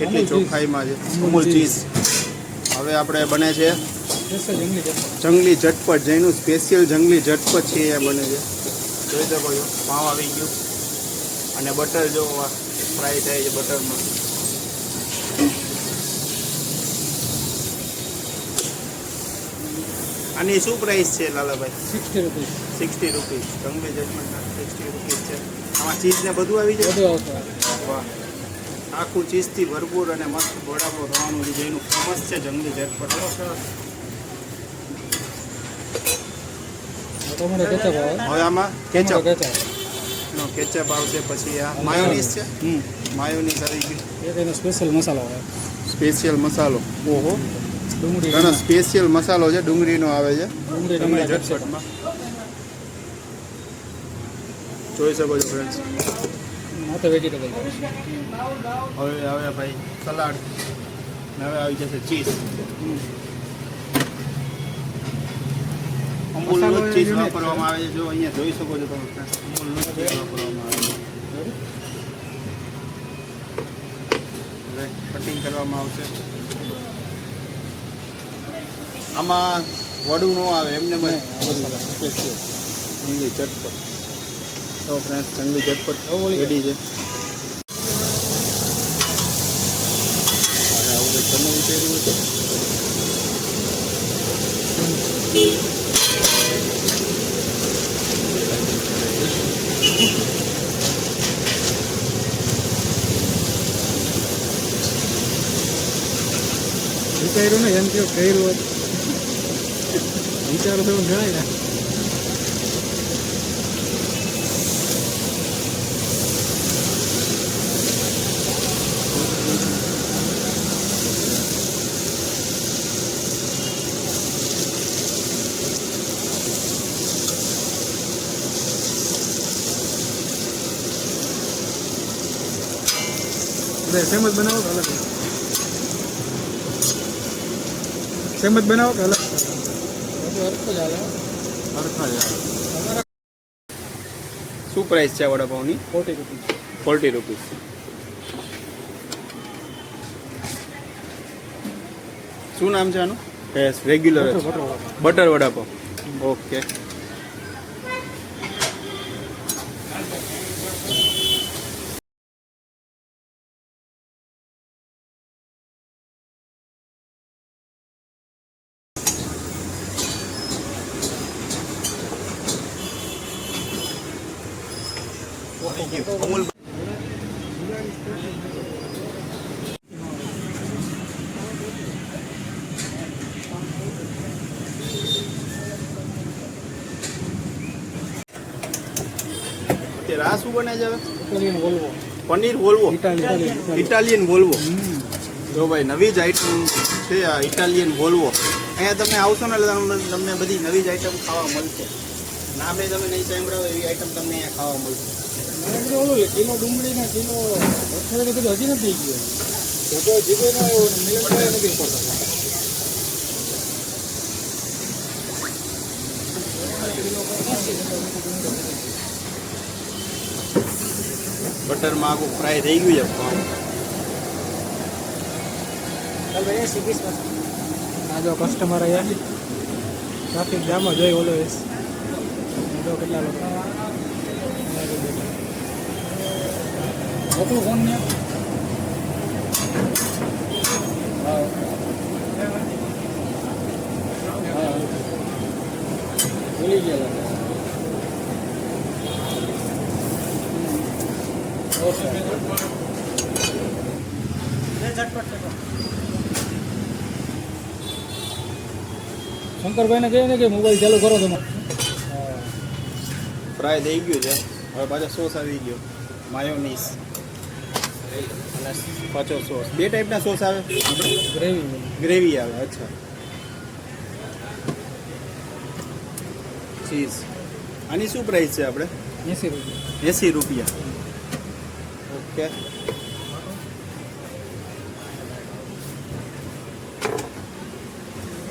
કેટલી ચોખ્ખાઈમાં છે? અમૂલ ચીઝ. હવે આપણે બને છે જંગલી ઝટપટ જેનું સ્પેશિયલ જંગલી ઝટપટ છે એ બને છે. જોઈ શકો છો પાવ આવી ગયું. અને બટર જો ફ્રાય થાય છે બટરમાં. આની શું પ્રાઇસ છે Lalabhai? Sixty rupees. Sixty rupees. જંગલી જજમેન્ટ સિક્સટી રૂપીસ છે. આમાં ચીઝ ને બધું આવી જાય? બધું આવશે. વાહ. આખું ચીઝથી ભરપૂર અને મસ્ત વડાપાવ થવાનું છે. જેનું ફેમસ છે જંગલી ઝટપટ. હવે આમાં કેચઅપ નો કેચઅપ આવશે પછી આ માયોનીઝ છે? માયોનીઝ આવી ગયું એનો સ્પેશિયલ મસાલો આવે. સ્પેશિયલ મસાલો. ઓહો. ઘણો સ્પેશિયલ મસાલો છે ડુંગળીનો આવે છે. ડુંગળી ઝટપટમાં જોઈ શકો છો ફ્રેન્ડ્સ માથે વેજીટેબલ હવે હવે ભાઈ સલાડ. હવે આવી જશે ચીઝ અમૂલનો ચીઝ વાપરવામાં આવે છે. જો અહીંયા જોઈ શકો છો તમે. અમૂલનો ચીઝ વાપરવામાં આવે છે. કટિંગ કરવામાં આવશે. આમાં વડું ન આવે એમને ચટપટ. તો ફ્રેન્ડ્સ જંગલી ચટપટ રેડી છે અને આવું કંઈક તમે વિચાર્યું છે વિચાર્યું ને એમ કે કર્યું હોત વિચારો તો જણાય ને સેમ જ બનાવો કે અલગ? સેમ જ બનાવો કે અલગ? હરખા જ આવે. શું પ્રાઇસ છે વડાપાઉની ફોર્ટી રૂપીસ ફોર્ટી રૂપીસ શું નામ છે આનું? Regular butter vada pav butter vada pav you Amul આ શું બને છે પનીર વોલ્વો ઇટાલિયન વોલ્વો જો ભાઈ નવી જ આઈટમ છે આ ઇટાલિયન વોલ્વો અહીંયા તમે આવશો ને એટલે તમને બધી નવી જ આઈટમ ખાવા મળશે. નામે તમે નહીં સાંભળો એવી આઈટમ તમને અહીંયા ખાવા મળશે. કિલો ડુંગળી ને કિલો અથાણી બધું હજી નથી ગયું નથી બટરમાં આખું ફ્રાય થઈ ગયું છે. પાઉં. આ જો કસ્ટમર અહીંયા ટ્રાફિક જામમાં જોઈ ઓલો એસ જો કેટલા લોકો. મોકલું ફોન ને? ભૂલી ગયા લોકો. ઓકે શંકરભાઈને કહે ને કે મોબાઈલ ચાલુ કરો તમે. ફ્રાય થઈ ગયું છે. હવે પાછો સોસ આવી ગયો. માયોનીસ પાછો સોસ. બે ટાઈપના સોસ આવે? ગ્રેવી ગ્રેવી આવે, અચ્છા. ચીઝ આની શું પ્રાઇસ છે આપણે? એસી રૂપિયા. એંસી રૂપિયા ઓકે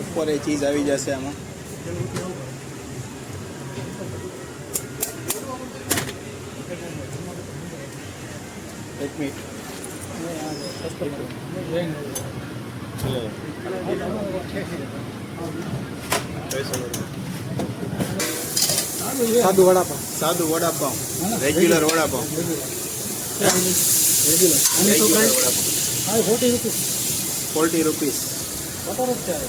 ઉપર એ ચીઝ આવી જશે આમાં. એક મિનિટ સસ્તો મળે જૈન સાદું વડાપાવ સાદું વડાપાઉં હા, ના, રેગ્યુલર વડાપાઉં રેગ્યુલર અને તો રેગ્યુલર કાંઈ વડાપાઉં હા forty rupees forty rupees butter જ ચાલે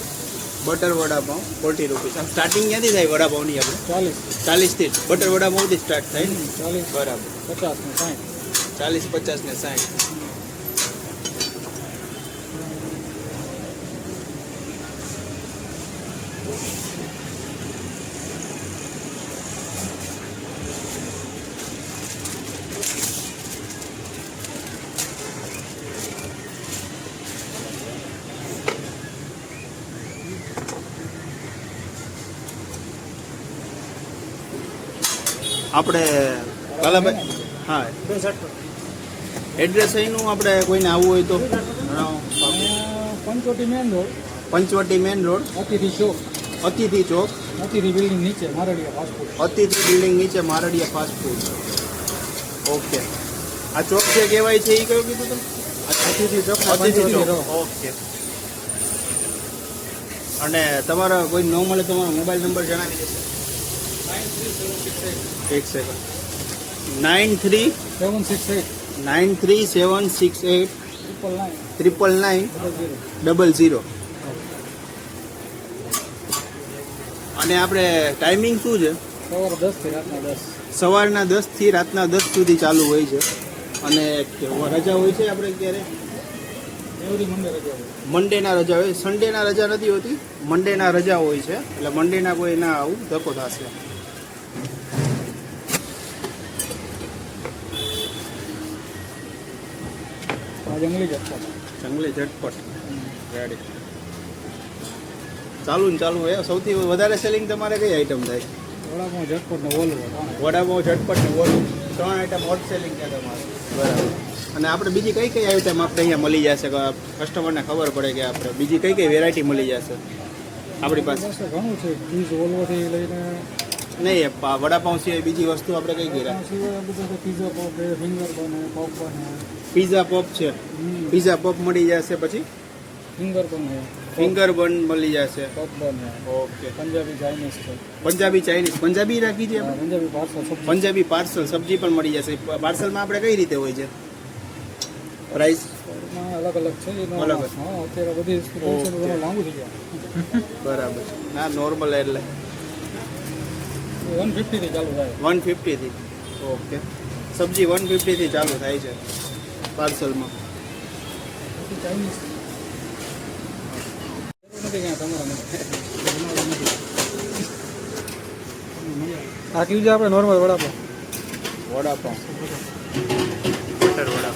બટર વડાપાઉં ફોર્ટી રૂપીસ આમ સ્ટાર્ટિંગ ક્યાંથી થાય વડાપાઉંની આપણે? ચાલીસ. ચાલીસથી જ. બટર વડાપાઉંથી સ્ટાર્ટ થાય ને? ચાલીસ. બરાબર. પચાસ ને સાઠ ચાલીસ પચાસ ને સાઠ આપણે કાલાભાઈ હા. એડ્રેસ અહીંનું આપણે કોઈને આવવું હોય તો? Panchavati main road. Panchavati main road. Atithi Chowk. Atithi ચોક. અતિથિ બિલ્ડિંગ નીચે મારડિયા ફાસ્ટફૂડ અતિથિ બિલ્ડિંગ નીચે મારડિયા ફાસ્ટ ફૂડ ઓકે. આ ચોક જે કહેવાય છે એ કયું કીધું તમે? અતિથિ ચોક અતિથિ ચોક. ઓકે. અને તમારો કોઈ ન મળે તમારો મોબાઈલ નંબર જણાવી દેશો એક second nine three seven six eight nine three seven six eight triple nine double zero અને આપણે ટાઈમિંગ શું છે સવારના દસથી રાતના દસ સુધી ચાલુ હોય છે અને રજા હોય છે આપણે ક્યારે મંડેના રજા હોય સન્ડેના રજા નથી હોતી મંડેના રજા હોય છે એટલે મંડેના કોઈ ના આવું ધક્કો થશે જંગલી ઝટપટ જંગલી ઝટપટ રેડી ચાલુ ને ચાલુ એ સૌથી વધારે સેલિંગ તમારે કઈ આઈટમ થાય? વડાપાઉં ઝટપટ ને ઓલવો વડાપાઉં ઝટપટ ને ઓલું ત્રણ આઈટમ હોટ સેલિંગ છે તમારે. બરાબર. અને આપણે બીજી કઈ કઈ આઈટમ આપણે અહીંયા મળી જશે? કસ્ટમરને ખબર પડે કે આપણે બીજી કઈ કઈ વેરાયટી મળી જશે? આપણી પાસે. પાસે ઘણું છે. ચીઝ ઓલવોથી લઈને નહીં વડાપાઉં સિવાય બીજી વસ્તુ આપણે કઈ બધું પીઝા પોપ છે ફિંગર પોપ પીઝા પોપ છે. પીઝા પોપ મળી જશે પછી? ફિંગર બન ફિંગર બન મળી જશે. પોપ બને ઓકે. પંજાબી ચાઇનીઝ છે. પંજાબી ચાઇનીઝ પંજાબી રાખી છે? પંજાબી પાર્સલ પંજાબી પાર્સલ સબ્જી પણ મળી જશે. પાર્સલમાં આપણે કઈ રીતે હોય છે? પ્રાઇસ અલગ અલગ છે. અલગ અત્યારે બધી. લાંબુ થઈ ગયા. બરાબર ના નોર્મલ એટલે. વન ફિફ્ટીથી ચાલુ થાય. વન ફિફ્ટીથી ઓકે. સબ્જી વન ફિફ્ટીથી ચાલુ થાય છે પાર્સલમાં. આ કીધું છે આપણે નોર્મલ વડાપાઉં વડાપાઉં બટર વડાપાઉં